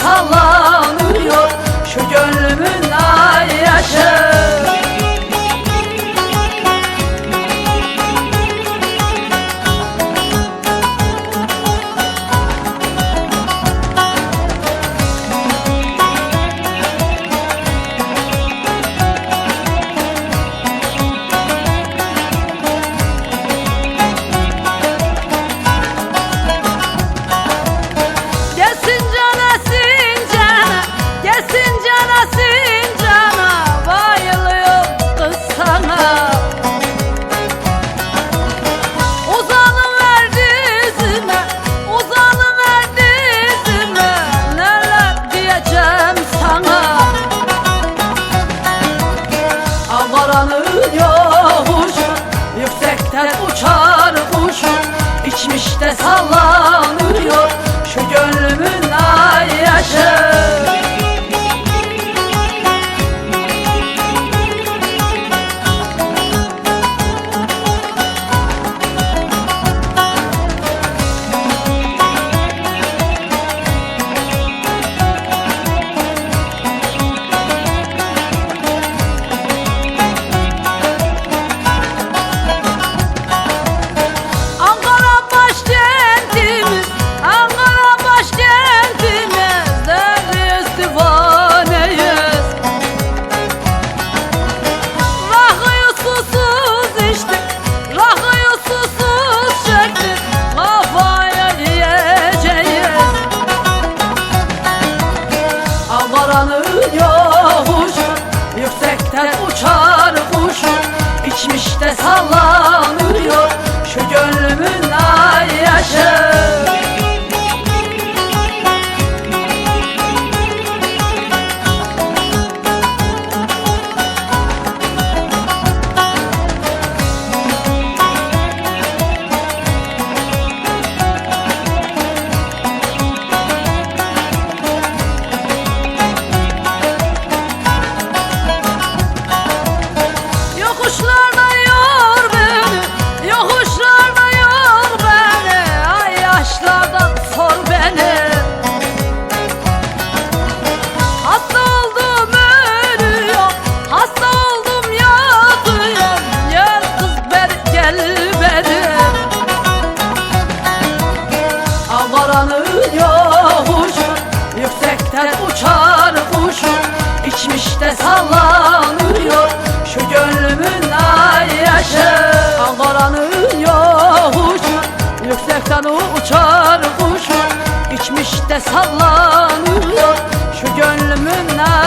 salan 也不丑 sallanıyor. Şu gönlümün ayyaşı Dalgalanıyor ucu Yüksekten uçar kuşu İçmiş de sallanıyor. Şu gönlümün ayyaşı